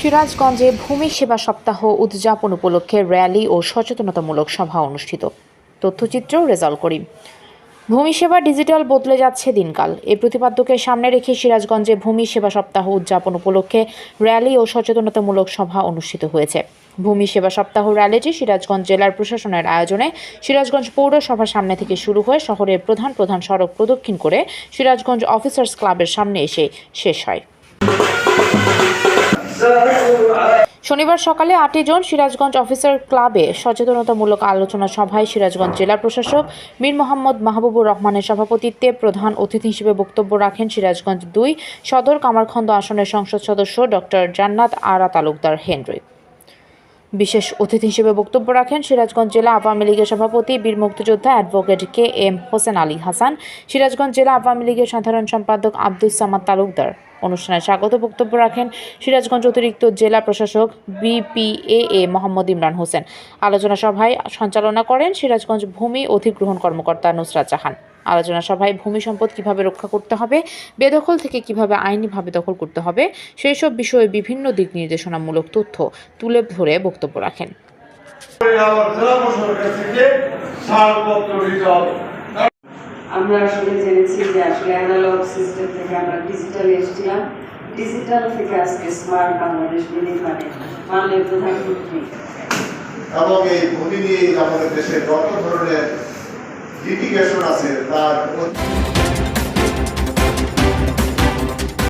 সিরাজগঞ্জে ভূমি সেবা সপ্তাহ উদযাপন উপলক্ষে র্যালি ও সচেতনতামূলক সভা অনুষ্ঠিত। তথ্যচিত্র রেজাল্ট করিম। ভূমি সেবা ডিজিটাল বদলে যাচ্ছে দিনকাল। এই প্রতিপাদ্যকে সামনে রেখে সিরাজগঞ্জে ভূমি সেবা সপ্তাহ উদযাপন উপলক্ষে র্যালি ও সচেতনতামূলক সভা অনুষ্ঠিত হয়েছে। ভূমি সেবা সপ্তাহ র্যালিটি সিরাজগঞ্জ জেলার প্রশাসনের আয়োজনে সিরাজগঞ্জ পৌরসভার সামনে থেকে শুরু হয়ে শহরের প্রধান প্রধান সড়ক প্রদক্ষিণ করে সিরাজগঞ্জ অফিসার্স ক্লাবের সামনে এসে শেষ হয়। শনিবার সকালে আটই জন সিরাজগঞ্জ অফিসার ক্লাবে সচেতনতামূলক আলোচনা সভায় সিরাজগঞ্জ জেলা প্রশাসক মীর মোহাম্মদ মাহবুবুর রহমানের সভাপতিত্বে প্রধান অতিথি হিসেবে বক্তব্য রাখেন সিরাজগঞ্জ দুই সদর কামারখন্দ আসনের সংসদ সদস্য ডক্টর জান্নাত আরা তালুকদার হেনরি। বিশেষ অতিথি হিসেবে বক্তব্য রাখেন সিরাজগঞ্জ জেলা আওয়ামী লীগের সভাপতি, বীর মুক্তিযোদ্ধা advocate K M Hossain Ali Hasan, Sirajganj জেলা আওয়ামী লীগের সাধারণ সম্পাদক আব্দুস সামাদ তালুকদার। অনুষ্ঠানে স্বাগত বক্তব্য রাখেন সিরাজগঞ্জ অতিরিক্ত জেলা প্রশাসক বিপিএ এ মোহাম্মদ ইমরান হোসেন। আলোচনা সভায় সঞ্চালনা করেন সিরাজগঞ্জ ভূমি অধিগ্রহণ কর্মকর্তা নুসরাত জাহান। আলোচনা সভায় ভূমি সম্পদ কীভাবে রক্ষা করতে হবে বেদখল থেকে কীভাবে আইনিভাবে দখল করতে হবে সেই সব বিষয়ে বিভিন্ন দিক নির্দেশনামূলক তথ্য তুলে ধরে বক্তব্য রাখেন। আমার আসলে জেনেছি যে আসলে অ্যানালগ সিস্টেম থেকে আমরা ডিজিটাল এসেছিলাম। ডিজিটাল থেকে আজকে স্মার্ট বাংলাদেশ মাননীয় প্রধানমন্ত্রী। এবং এই ভূমি নিয়ে আমাদের দেশে যত ধরনের litigación a ser